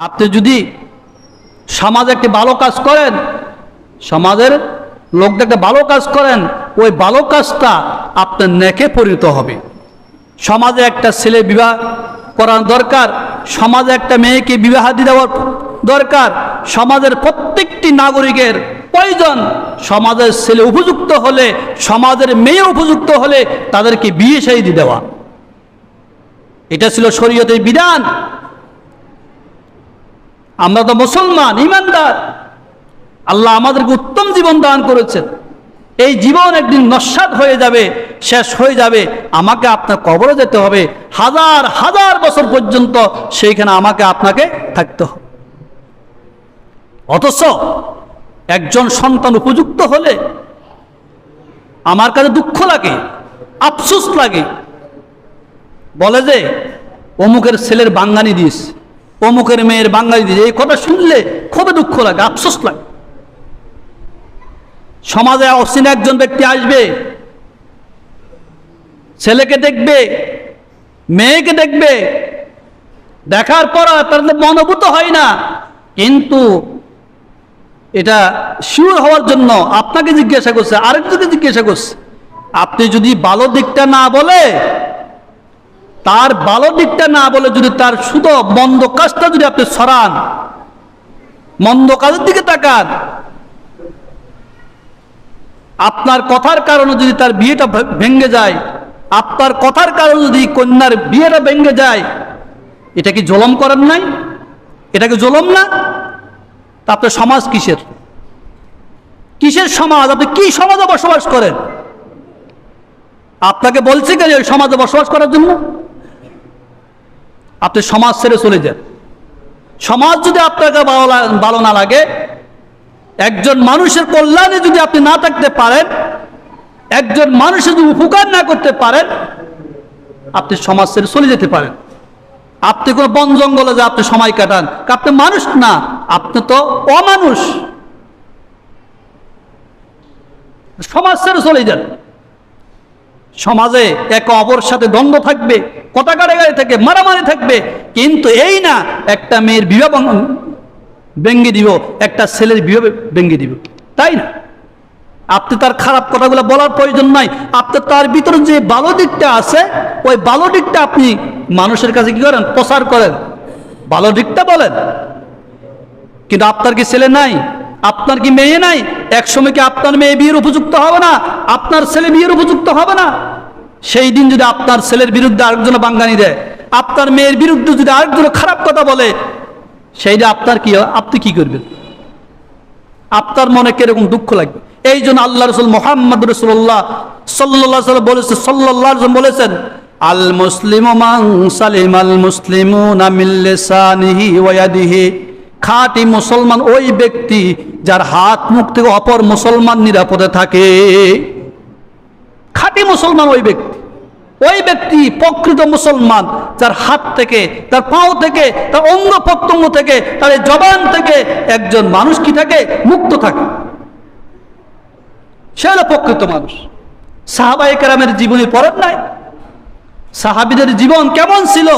আপনি যদি সমাজে একটি ভালো কাজ করেন, সমাজের লোকদের একটা ভালো কাজ করেন, ওই ভালো কাজটা আপনার নেকে পরিণত হবে। সমাজে একটা ছেলে বিবাহ করার দরকার, সমাজে একটা মেয়েকে বিবাহ দিয়ে দেওয়ার দরকার, সমাজের প্রত্যেকটি নাগরিকের প্রয়োজন। সমাজের ছেলে উপযুক্ত হলে, সমাজের মেয়ে উপযুক্ত হলে তাদেরকে বিয়ে সেই দেওয়া। এটা ছিল শরীয়তের বিধান। আমরা তো মুসলমান, ইমানদার। আল্লাহ আমাদেরকে উত্তম জীবন দান করেছেন। এই জীবন একদিন নস্বাত হয়ে যাবে, শেষ হয়ে যাবে। আমাকে আপনার কবরে যেতে হবে। হাজার হাজার বছর পর্যন্ত সেইখানে আমাকে আপনাকে থাকতে হবে। অথচ একজন সন্তান উপযুক্ত হলে আমার কাছে দুঃখ লাগে, আফসোস লাগে। বলে যে, অমুকের ছেলের বাঙ্গানি দিস অমুকের মেয়ের বাঙ্গালি দিস এই কথা শুনলে খুবই দুঃখ লাগে, আফসোস লাগে। সমাজে অসীন একজন ব্যক্তি আসবে, ছেলেকে দেখবে, মেয়েকে দেখবে, দেখার পর তার মনোভূত হয় না। কিন্তু এটা শিওর হওয়ার জন্য আপনাকে জিজ্ঞাসা করছে, আরেকজনকে জিজ্ঞাসা করছে, আপনি যদি ভালো দিকটা না বলে তার ভালো দিকটা না বলে যদি তার শুধু মন্দ কাজটা যদি আপনি সরান, মন্দ কাজের দিকে তাকান, আপনার কথার কারণে যদি তার বিয়েটা ভে- ভেঙে যায়, আপনার কথার কারণে যদি কন্যার বিয়েটা ভেঙে যায়, এটা কি জলম করেন নাই? এটা কি জলম না? তা আপনার সমাজ কিসের? কিসের সমাজ? আপনি কি সমাজে বসবাস করেন? আপনাকে বলছে কেন ওই সমাজে বসবাস করার জন্য? আপনি সমাজ ছেড়ে চলে যান। সমাজ যদি আপনাকে ভালো না লাগে, একজন মানুষের কল্যাণে যদি আপনি না থাকতে পারেন, একজন মানুষের যদি উপকার না করতে পারেন, আপনি সমাজ ছেড়ে চলে যেতে পারেন। আপনি কোনো বন জঙ্গলে যে আপনি সময় কাটান, আপনি মানুষ না, আপনি তো অমানুষ। সমাজ ছেড়ে চলে যান। সমাজে একে অপর সাথে দ্বন্দ্ব থাকবে। কথা কাটাকাটি থাকবে মারামারি থাকবে। কিন্তু এই না, একটা মেয়ের বিবাহ ভেঙ্গে দিব, একটা ছেলের বিবাহ ভেঙ্গে দিব। তাই না? আপনি তার খারাপ কথাগুলো বলার প্রয়োজন নাই। আপনি তার ভিতরে যে ভালো দিকটা আছে, ওই ভালো দিকটা আপনি মানুষের কাছে কি করেন? প্রচার করেন। ভালো দিকটা বলেন। কিন্তু আপনার কি ছেলে নাই? আপনার কি মেয়ে নাই? এক সময় কি আপনার মেয়ে বিয়ের উপযুক্ত হবে না? আপনার ছেলে বিয়ের উপযুক্ত হবে না? সেই দিন যদি আপনার ছেলের বিরুদ্ধে আরেকজন বাঙ্গানি দেয়, আপনার মেয়ের বিরুদ্ধে যদি আরেকজন খারাপ কথা বলে, সেইটা আপনার কি? আপনি কি করবেন? আপনার মনে কীরকম দুঃখ লাগবে? এই জন্য আল্লাহ রসুল মোহাম্মদ রসুল্লাহ সাল্লাহ বলেছে সাল্লাহ বলেছেন, আল মুসলিম সালিম, আল মুসলিম খাঁটি মুসলমান ওই ব্যক্তি যার হাত মুখ থেকে অপর মুসলমান নিরাপদে থাকে। খাঁটি মুসলমান ওই ব্যক্তি। ওই ব্যক্তি প্রকৃত মুসলমান, যার হাত থেকে, তার পাও থেকে, তার অঙ্গ প্রত্যঙ্গ থেকে, তার জবান থেকে একজন মানুষ কি থাকে? মুক্ত থাকে। সে হলো প্রকৃত মানুষ। সাহাবাই কেরামের জীবনী পড়েন নাই? সাহাবিদের জীবন কেমন ছিল?